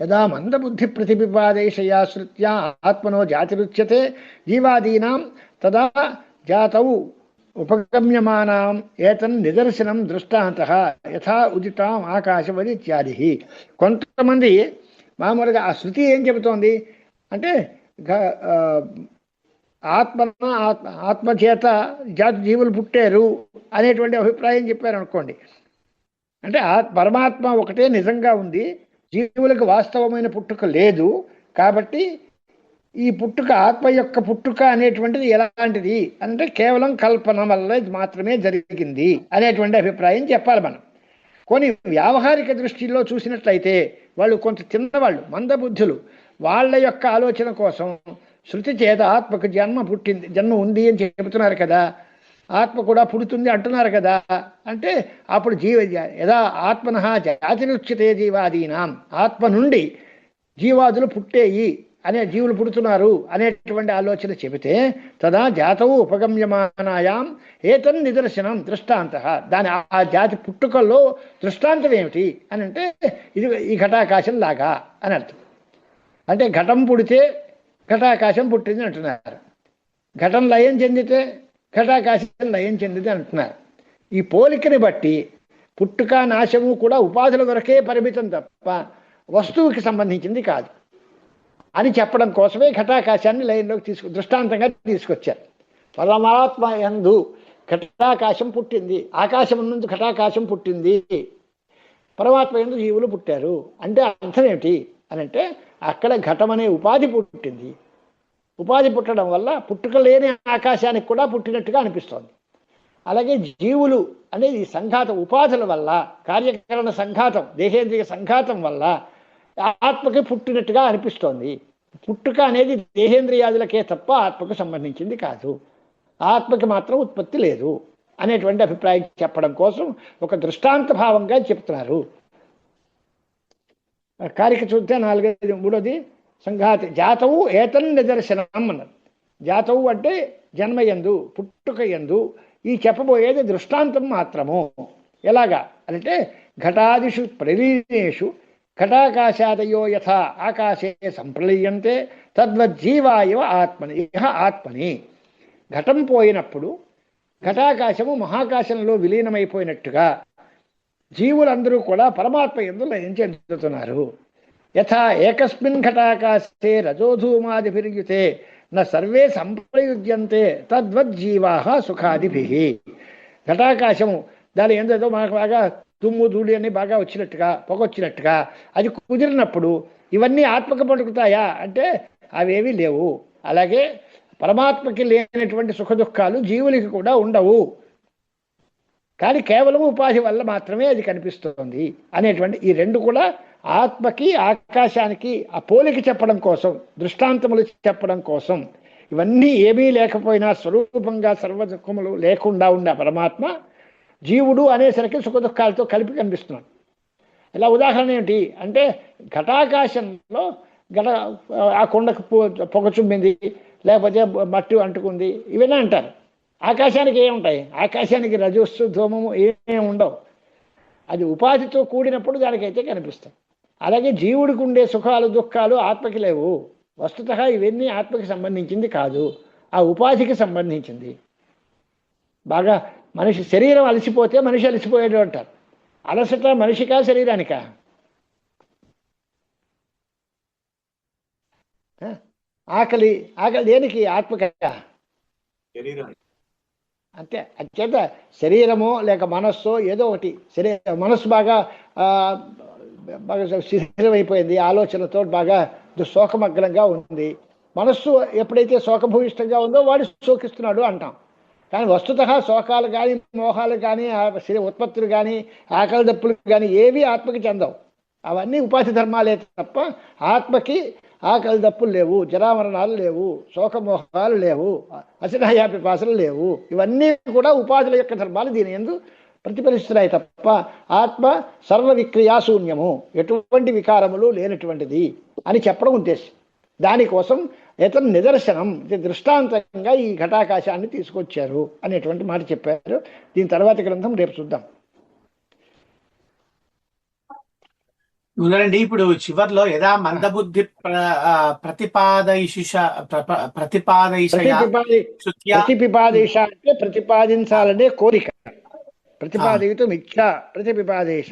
యదా మందబుద్ధి ప్రతిపిపాదేశయా శృత్యా ఆత్మనో జాతిరుచ్యతే జీవాదీనాం తదా జాతౌ ఉపగమ్యమానాం ఏతన్ నిదర్శనం దృష్టాంత యథా ఉదితాం ఆకాశవది ఇత్యాది కొంతమంది మామూలుగా ఆ శృతి ఏం చెబుతోంది? అంటే ఆత్మ ఆత్మ ఆత్మచేత జాతి జీవులు పుట్టారు అనేటువంటి అభిప్రాయం చెప్పారు అనుకోండి అంటే ఆ పరమాత్మ ఒకటే నిజంగా ఉంది. జీవులకు వాస్తవమైన పుట్టుక లేదు. కాబట్టి ఈ పుట్టుక ఆత్మ యొక్క పుట్టుక అనేటువంటిది ఎలాంటిది అంటే కేవలం కల్పన వల్ల మాత్రమే జరిగింది అనేటువంటి అభిప్రాయం చెప్పాలి మనం. కొన్ని వ్యావహారిక దృష్టిలో చూసినట్లయితే వాళ్ళు కొంత చిన్నవాళ్ళు మందబుద్ధులు. వాళ్ళ యొక్క ఆలోచన కోసం శృతి చేత ఆత్మకు జన్మ పుట్టింది జన్మ ఉంది అని చెబుతున్నారు కదా. ఆత్మ కూడా పుడుతుంది అంటున్నారు కదా. అంటే అప్పుడు జీవ యదా ఆత్మన జాతినుచ్యతే జీవాదీనాం. ఆత్మ నుండి జీవాదులు పుట్టేయి అనే జీవులు పుడుతున్నారు అనేటువంటి ఆలోచన చెబితే తదా జాతవు ఉపగమ్యమానాయాం ఏతన్ నిదర్శనం దృష్టాంత. దాని ఆ జాతి పుట్టుకల్లో దృష్టాంతం ఏమిటి అని అంటే ఇది ఈ ఘటాకాశం లాగా అని అర్థం. అంటే ఘటం పుడితే ఘటాకాశం పుట్టింది అంటున్నారు. ఘటం లయం చెందితే ఘటాకాశం లయం చెందింది అంటున్నారు ఈ పోలికని బట్టి పుట్టుక నాశము కూడా ఉపాధుల వరకే పరిమితం తప్ప వస్తువుకి సంబంధించింది కాదు. అని చెప్పడం కోసమే ఘటాకాశాన్ని లయంలోకి తీసుకు దృష్టాంతంగా తీసుకొచ్చారు. పరమాత్మ ఎందు ఘటాకాశం పుట్టింది. ఆకాశం నుండి ఘటాకాశం పుట్టింది. పరమాత్మ ఎందు జీవులు పుట్టారు. అంటే అర్థం ఏమిటి అని అంటే అక్కడ ఘటం అనే ఉపాధి పుట్టింది. ఉపాధి పుట్టడం వల్ల పుట్టుక లేని ఆకాశానికి కూడా పుట్టినట్టుగా అనిపిస్తోంది. అలాగే జీవులు అనేది ఈ సంఘాత ఉపాధుల వల్ల కార్యకరణ సంఘాతం దేహేంద్రియ సంఘాతం వల్ల ఆత్మకి పుట్టినట్టుగా అనిపిస్తోంది. పుట్టుక అనేది దేహేంద్రియాదులకే తప్ప ఆత్మకు సంబంధించింది కాదు. ఆత్మకి మాత్రం ఉత్పత్తి లేదు అనేటువంటి అభిప్రాయం చెప్పడం కోసం ఒక దృష్టాంత భావంగా చెప్తున్నారు. కారిక చూస్తే నాలుగైదు మూడోది సంఘాతి జాతవు ఏతన్ నిదర్శనం అన్నది. జాతవు అంటే జన్మయందు పుట్టుకయందు ఈ చెప్పబోయేది దృష్టాంతం మాత్రము. ఎలాగా? అంటే ఘటాదిషు ప్రలీనేషు ఘటాకాశాదయో యథా ఆకాశే సంప్రలీయంతే తద్వజ్జీవాయవ ఆత్మని ఇహ ఆత్మని. ఘటం పోయినప్పుడు ఘటాకాశము మహాకాశంలో విలీనమైపోయినట్టుగా జీవులందరూ కూడా పరమాత్మ ఎందు లయం చెందుతున్నారు. యథా ఏకస్మిన్ ఘటాకాశే రజోధూమాదిభిర్యుతే న సర్వే సంప్రయుజ్యంతే తద్వజ్జీవా సుఖాదిభి. ఘటాకాశము దాని ఏందో మనకు బాగా తుమ్ము ధూళి అన్ని బాగా వచ్చినట్టుగా పొగ వచ్చినట్టుగా అది కుదిరినప్పుడు ఇవన్నీ ఆత్మకు పలుకుతాయా? అంటే అవేవి లేవు. అలాగే పరమాత్మకి లేనటువంటి సుఖ దుఃఖాలు జీవులకి కూడా ఉండవు. కానీ కేవలం ఉపాధి వల్ల మాత్రమే అది కనిపిస్తుంది అనేటువంటి ఈ రెండు కూడా ఆత్మకి ఆకాశానికి ఆ పోలిక చెప్పడం కోసం దృష్టాంతములు చెప్పడం కోసం ఇవన్నీ ఏమీ లేకపోయినా స్వరూపంగా సర్వదుఖములు లేకుండా ఉన్న పరమాత్మ జీవుడు అనేసరికి సుఖ దుఃఖాలతో కలిపి కనిపిస్తున్నాడు. ఇలా ఉదాహరణ ఏమిటి? అంటే ఘటాకాశంలో ఘట ఆ కొండకు పొ- పొగ చుమ్మింది లేకపోతే మట్టి అంటుకుంది ఇవన్నీ అంటారు. ఆకాశానికి ఏముంటాయి ఆకాశానికి రజస్సు ధూమము ఏమేమి ఉండవు. అది ఉపాధితో కూడినప్పుడు దానికైతే కనిపిస్తాయి. అలాగే జీవుడికి ఉండే సుఖాలు దుఃఖాలు ఆత్మకి లేవు. వస్తుత ఇవన్నీ ఆత్మకి సంబంధించింది కాదు. ఆ ఉపాధికి సంబంధించింది. బాగా మనిషి శరీరం అలసిపోతే మనిషి అలసిపోయాడు అంటారు. అలసట మనిషికా శరీరానికా? ఆకలి ఆకలి దేనికి? ఆత్మక? అంతే. అంచేత శరీరమో లేక మనస్సో ఏదో ఒకటి. శరీర మనస్సు బాగా ఆ, బాగా శిథిలమైపోయింది. ఆలోచనతో బాగా శోకమగ్నంగా ఉంది. మనస్సు ఎప్పుడైతే శోకభూయిష్టంగా ఉందో వాడు శోకిస్తున్నాడు అంటాం. కానీ వస్తుత శోకాలు కానీ మోహాలు కానీ ఉత్పత్తులు కానీ ఆకలి దప్పులు కానీ ఏవి ఆత్మకి చెందవు. అవన్నీ ఉపాధి ధర్మాలే తప్ప ఆత్మకి ఆకలి దప్పులు లేవు జరామరణాలు లేవు శోకమోహాలు లేవు అసినాయా లేవు. ఇవన్నీ కూడా ఉపాధుల యొక్క ధర్మాలు దీని ఎందు ప్రతిఫలిస్తున్నాయి తప్ప ఆత్మ సర్వ విక్రియాశూన్యము ఎటువంటి వికారములు లేనటువంటిది అని చెప్పడం ఉద్దేశం. దానికోసం ఇతను నిదర్శనం దృష్టాంతంగా ఈ ఘటాకాశాన్ని తీసుకొచ్చారు అనేటువంటి మాట చెప్పారు. దీని తర్వాత గ్రంథం రేపు చూద్దాం. చూడండి ఇప్పుడు చివర్లో యథా మందబుద్ధి ప్రతిపాదయిషుష ప్ర- ప్ర- ప్రతిపాదయిషయ ప్రతిపాది శృత్యా? ప్రతిపిపాదేశ అంటే ప్రతిపాదించాలనే కోరిక. ప్రతిపాదితం ఇచ్చ ప్రతిపిపాదేశ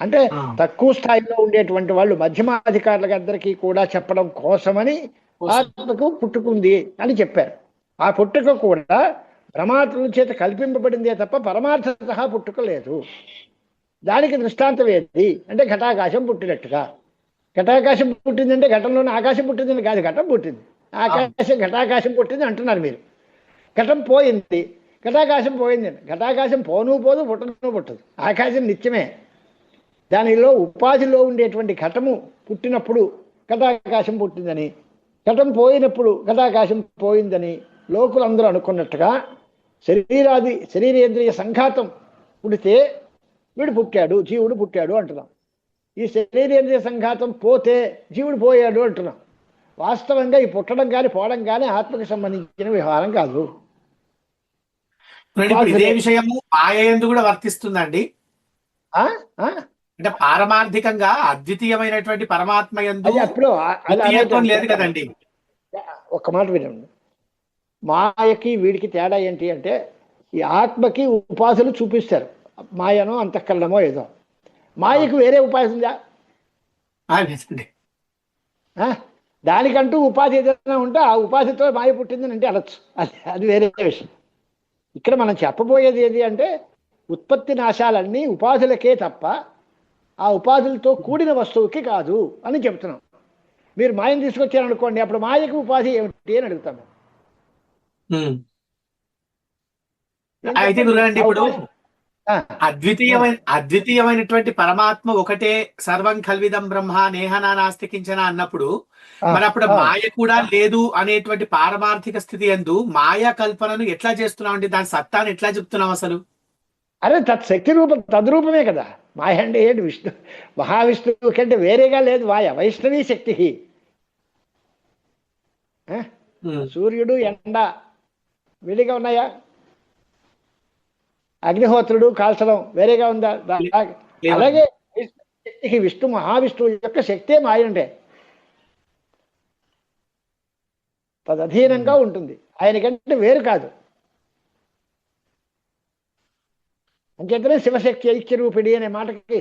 అంటే. తక్కువ స్థాయిలో ఉండేటువంటి వాళ్ళు మధ్యమాధికారులకు అందరికీ కూడా చెప్పడం కోసమని కోసం. ఆత్మకు పుట్టుకుంది అని చెప్పారు. ఆ పుట్టుక కూడా పరమాత్మల చేత కల్పింపబడిందే తప్ప పరమార్థత పుట్టుక లేదు. దానికి దృష్టాంతం ఏంటి అంటే ఘటాకాశం పుట్టినట్టుగా. ఘటాకాశం పుట్టిందంటే ఘటంలోనే ఆకాశం పుట్టిందని కాదు ఘటం పుట్టింది. ఆకాశం ఘటాకాశం పుట్టింది అంటున్నారు మీరు. ఘటం పోయింది. ఘటాకాశం పోయిందండి ఘటాకాశం పోను పోదు పుట్టను పుట్టదు. ఆకాశం నిత్యమే. దానిలో ఉపాధిలో ఉండేటువంటి ఘటము పుట్టినప్పుడు ఘటాకాశం పుట్టిందని ఘటం పోయినప్పుడు ఘటాకాశం పోయిందని లోకులందరూ అనుకున్నట్టుగా శరీరాది శరీరేంద్రియ సంఘాతం పుడితే వీడు పుట్టాడు జీవుడు పుట్టాడు అంటున్నాం. ఈ శరీరేంద్రియ సంఘాతం పోతే జీవుడు పోయాడు అంటున్నాం. వాస్తవంగా ఈ పుట్టడం కానీ పోవడం కానీ ఆత్మకి సంబంధించిన వ్యవహారం కాదు. ఇదే విషయము మాయ ఎందు కూడా వర్తిస్తుందండి? అంటే పారమార్థికంగా అద్వితీయమైనటువంటి పరమాత్మ ఎందు అప్పుడు లేదు కదండి. ఒక్క మాట వినండి. మాయకి వీడికి తేడా ఏంటి అంటే ఈ ఆత్మకి ఉపాధులు చూపిస్తారు. మాయనో అంతఃకరణమో ఏదో. మాయకు వేరే ఆ? దానికంటూ ఉపాధి ఏదైనా ఉంటే ఆ ఉపాధితో మాయ పుట్టిందని అంటే అనొచ్చు. అది అది వేరే విషయం. ఇక్కడ మనం చెప్పబోయేది ఏది అంటే ఉత్పత్తి నాశాలన్నీ ఉపాధులకే తప్ప ఆ ఉపాధులతో కూడిన వస్తువుకి కాదు అని చెప్తున్నాం. మీరు మాయను తీసుకొచ్చారనుకోండి అప్పుడు మాయకు ఉపాధి ఏమిటి అని అడుగుతాము. అయితే ఇప్పుడు. అద్వితీయమైన అద్వితీయమైనటువంటి పరమాత్మ ఒకటే సర్వం కల్విదం బ్రహ్మ నేహనా నాస్తికించన అన్నప్పుడు మరి అప్పుడు. మాయ కూడా లేదు అనేటువంటి పారమార్థిక స్థితి ఎందు మాయా కల్పనను ఎట్లా చేస్తున్నాం అండి దాని సత్తాన్ని ఎట్లా చెప్తున్నాం అసలు? అరే తత్ శక్తి రూపం తద్రూపమే కదా. మాయ అంటే ఏంటి విష్ణు? మహావిష్ణువు కంటే వేరేగా లేదు మాయ వైష్ణవీ శక్తి. సూర్యుడు ఎండ విడిగా ఉన్నాయా? అగ్నిహోత్రుడు కాల్చడం వేరేగా ఉందా. అలాగే విష్ణు మహావిష్ణువు యొక్క శక్తే మాయ అంటే తదధీనంగా ఉంటుంది. ఆయనకంటే వేరు కాదు. అంచేతనే శివశక్తి ఐక్య రూపిడి అనే మాటకి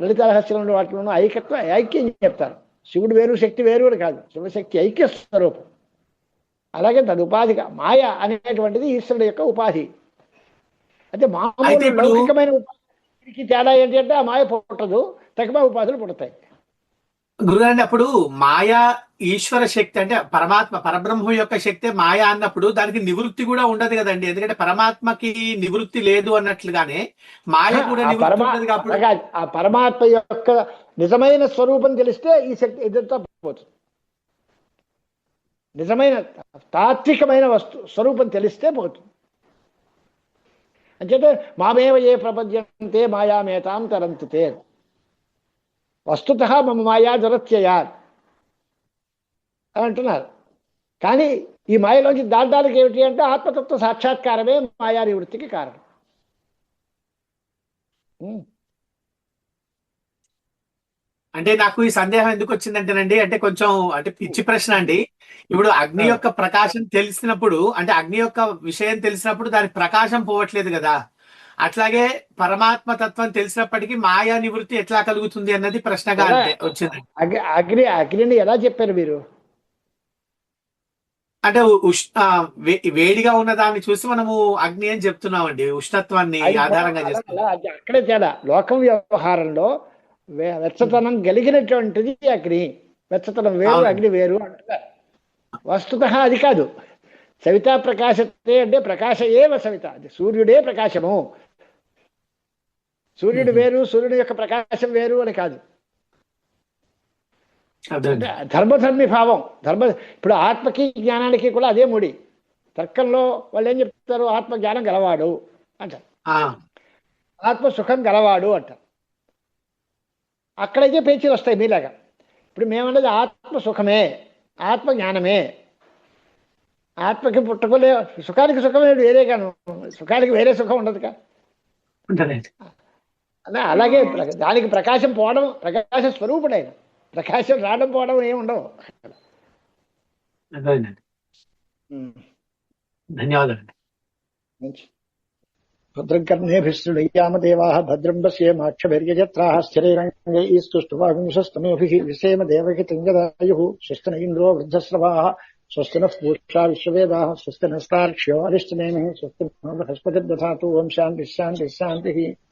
లలిత రహస్యంలో వాటిలోనూ ఐక్యత్వ ఐక్యం చెప్తారు. శివుడు వేరు శక్తి వేరు అని కాదు. శివశక్తి ఐక్య స్వరూపం. అలాగే తదుపాధిగా మాయ అనేటువంటిది ఈశ్వరుడు యొక్క ఉపాధి. అయితే మామూలు లౌకికమైన తేడా ఏంటి అంటే ఆ మాయ పుట్టదు తగ్గమ ఉపాధులు పుడతాయి. గురుగారండి అప్పుడు మాయా ఈశ్వర శక్తి అంటే పరమాత్మ పరబ్రహ్మ యొక్క శక్తి మాయా అన్నప్పుడు దానికి నివృత్తి కూడా ఉండదు కదండి. ఎందుకంటే పరమాత్మకి నివృత్తి లేదు అన్నట్లుగానే మాయ కూడా ఆ పరమాత్మ యొక్క నిజమైన స్వరూపం తెలిస్తే ఈ శక్తి ఇదంతా పోతుంది నిజమైన తాత్వికమైన వస్తు స్వరూపం తెలిస్తే పోతుంది అంచేత మామేవ ఏ ప్రపద్యంతే మాయామేతాం తరంతు తే వస్తుత మమ మాయా దురత్యయా అని అంటున్నారు. కానీ ఈ మాయలోంచి దాటడానికి ఏమిటి అంటే ఆత్మతత్వ సాక్షాత్కారమే మాయా నివృత్తికి కారణం. అంటే నాకు ఈ సందేహం ఎందుకు వచ్చిందంటేనండి అంటే కొంచెం అంటే పిచ్చి ప్రశ్న అండి. ఇప్పుడు అగ్ని యొక్క ప్రకాశం తెలిసినప్పుడు అంటే అగ్ని యొక్క విషయం తెలిసినప్పుడు దాని ప్రకాశం పోవట్లేదు కదా. అట్లాగే పరమాత్మ తత్వం తెలిసినప్పటికీ మాయా నివృత్తి ఎట్లా కలుగుతుంది అన్నది ప్రశ్నగా వచ్చింది అగ్ని అగ్ని అగ్నిని ఎలా చెప్పారు మీరు? అంటే వేడిగా ఉన్న దాన్ని చూసి మనము అగ్ని అని చెప్తున్నామండి ఉష్ణత్వాన్ని ఆధారంగా అది అక్కడే తేడా. లోకం వ్యవహారంలో వెచ్చతనం కలిగినటువంటిది అగ్ని. వెచ్చతనం వేరు. అగ్ని వేరు అంటారు వస్తుత అది కాదు. సవితా ప్రకాశతే అంటే ప్రకాశ ఏవ సవిత. అది సూర్యుడే ప్రకాశము. సూర్యుడు. వేరు సూర్యుడి యొక్క ప్రకాశం వేరు అని కాదు. ధర్మధర్మి భావం. ధర్మ ఇప్పుడు ఆత్మకి జ్ఞానానికి కూడా అదే ముడి. తర్కంలో వాళ్ళు ఏం చెప్తారు? ఆత్మ జ్ఞానం గలవాడు అంటారు. ఆత్మ సుఖం గలవాడు అంటారు. అక్కడైతే పేచీలు వస్తాయి మీలాగా. ఇప్పుడు మేమన్నది ఆత్మ సుఖమే ఆత్మ జ్ఞానమే. ఆత్మకి పుట్టకలే సుఖానికి సుఖమే వేరేగాను సుఖానికి వేరే సుఖం ఉండదుగా. అలాగే దానికి ప్రకాశం పోవడం ప్రకాశ స్వరూపుడు ఆయన ప్రకాశం రావడం పోవడం ఏమి ఉండవు. ధన్యవాదాలు మంచి भद्रकर्णेभिस्तृणय्याम देवाः भद्रम् पश्येमाक्षभिर्यजत्राः स्थिरैरङ्गैस्तुष्टुवागुंशस्तमेभिः विषेम देवहितङ्गदायुः स्वस्तिन इन्द्रो वृद्धस्रवाः स्वस्तिनः पूषा विश्ववेदाः स्वस्तिनस्तार्क्ष्यो अरिष्टनेमिः स्वस्ति बृहस्पतिर्दधातु। ओं शान्तिः शान्तिः शान्तिः।